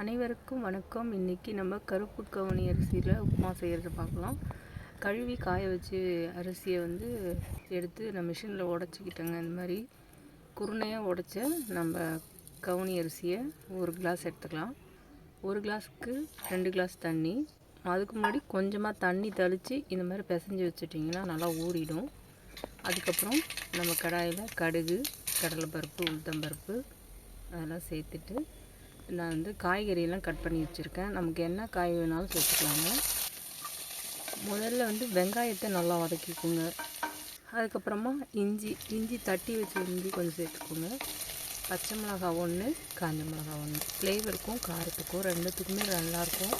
அனைவருக்கும் வணக்கம். இன்றைக்கி நம்ம கருப்பு கவுனி அரிசியில் உப்புமா செய்கிறத பார்க்கலாம். கழுவி காய வச்சு அரிசியை வந்து எடுத்து நான் மிஷினில் உடச்சிக்கிட்டேங்க. இந்த மாதிரி குருணையாக உடச்ச நம்ம கவுனி அரிசியை ஒரு கிளாஸ் எடுத்துக்கலாம். ஒரு கிளாஸுக்கு ரெண்டு கிளாஸ் தண்ணி. அதுக்கு முன்னாடி கொஞ்சமாக தண்ணி தெளித்து இந்த மாதிரி பிசைஞ்சு வச்சுட்டிங்கன்னா நல்லா ஊறிடும். அதுக்கப்புறம் நம்ம கடாயில் கடுகு கடலைப்பருப்பு உளுத்தம்பருப்பு அதெல்லாம் சேர்த்துட்டு நான் வந்து காய்கறியெல்லாம் கட் பண்ணி வச்சுருக்கேன். நமக்கு என்ன காய் வேணாலும் சேர்த்துக்கலாங்க. முதல்ல வந்து வெங்காயத்தை நல்லா வதக்கிக்கோங்க. அதுக்கப்புறமா இஞ்சி இஞ்சி தட்டி வச்சு இஞ்சி கொஞ்சம் சேர்த்துக்கோங்க. பச்சை மிளகா ஒன்று காஞ்ச மிளகா ஒன்று. ஃப்ளேவருக்கும் காரத்துக்கும் ரெண்டுத்துக்குமே நல்லாயிருக்கும்.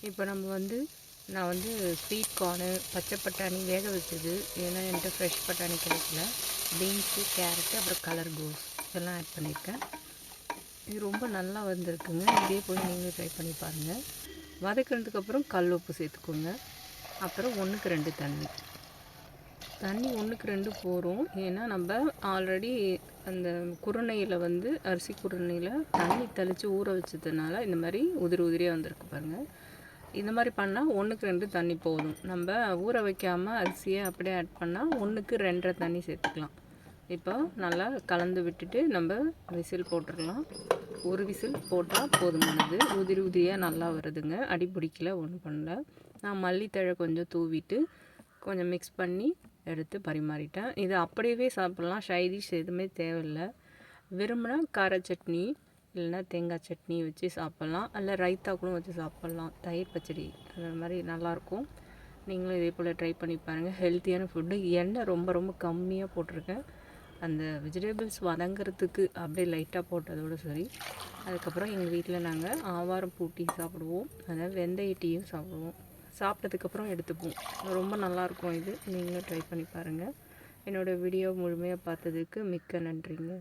இப்போ நம்ம வந்து நான் வந்து ஸ்வீட் கார்னு பச்சை பட்டாணி வேக வச்சது. ஏன்னா என்கிட்ட ஃப்ரெஷ் பட்டாணி கிடைக்கல. பீன்ஸு கேரட்டு அப்புறம் கலர் கோஸ். இதெல்லாம் ஆட் பண்ணியிருக்கேன். இது ரொம்ப நல்லா வந்திருக்குங்க. இதே போய் நீங்களும் ட்ரை பண்ணி பாருங்கள் வதக்கினதுக்கப்புறம் கல் உப்பு சேர்த்துக்கோங்க. அப்புறம் ஒன்றுக்கு ரெண்டு தண்ணி. தண்ணி ஒன்றுக்கு ரெண்டு போகிறோம் ஏன்னா நம்ம ஆல்ரெடி அந்த குருணையில் வந்து அரிசி குருணையில் தண்ணி தெளித்து ஊற வச்சதுனால இந்த மாதிரி உதிரி உதிரியாக வந்திருக்கு பாருங்கள் இந்த மாதிரி பண்ணால் ஒன்றுக்கு ரெண்டு தண்ணி போதும். நம்ம ஊற வைக்காமல் அரிசியை அப்படியே ஆட் பண்ணால் ஒன்றுக்கு ரெண்டரை தண்ணி சேர்த்துக்கலாம். இப்போ நல்லா கலந்து விட்டுட்டு நம்ம விசில் போட்டுடலாம். ஒரு விசில் போட்டால் போதுமானது. உதிரி உதிரியாக நல்லா வருதுங்க. அடி பிடிக்கல ஒன்றும் பண்ணல. நான் மல்லித்தழை கொஞ்சம் தூவிட்டு கொஞ்சம் மிக்ஸ் பண்ணி எடுத்து பரிமாறிட்டேன். இது அப்படியே சாப்பிட்லாம். ஷைடிஷ் எதுவுமே தேவையில்லை. விரும்பினா கார சட்னி இல்லைன்னா தேங்காய் சட்னி வச்சு சாப்பிட்லாம். இல்லை ரைத்தா கூட வச்சு சாப்பிட்லாம். தயிர் பச்சடி அந்த மாதிரி நல்லாயிருக்கும். நீங்களும் இதே போல் ட்ரை பண்ணி பாருங்கள் ஹெல்த்தியான ஃபுட்டு எண்ணெய் ரொம்ப ரொம்ப கம்மியாக போட்டிருக்கேன். அந்த வெஜிடபிள்ஸ் வதங்கிறதுக்கு அப்படியே லைட்டாக போட்டதோடு சரி. அதுக்கப்புறம் எங்கள் வீட்டில் நாங்கள் ஆவாரம் பூட்டி சாப்பிடுவோம். அதாவது வெந்தய டீயும் சாப்பிடுவோம். சாப்பிட்டதுக்கப்புறம் எடுத்துப்போம். ரொம்ப நல்லாயிருக்கும் இது. நீங்களும் ட்ரை பண்ணி பாருங்கள் என்னோடய வீடியோ முழுமையாக பார்த்ததுக்கு மிக்க நன்றிங்க.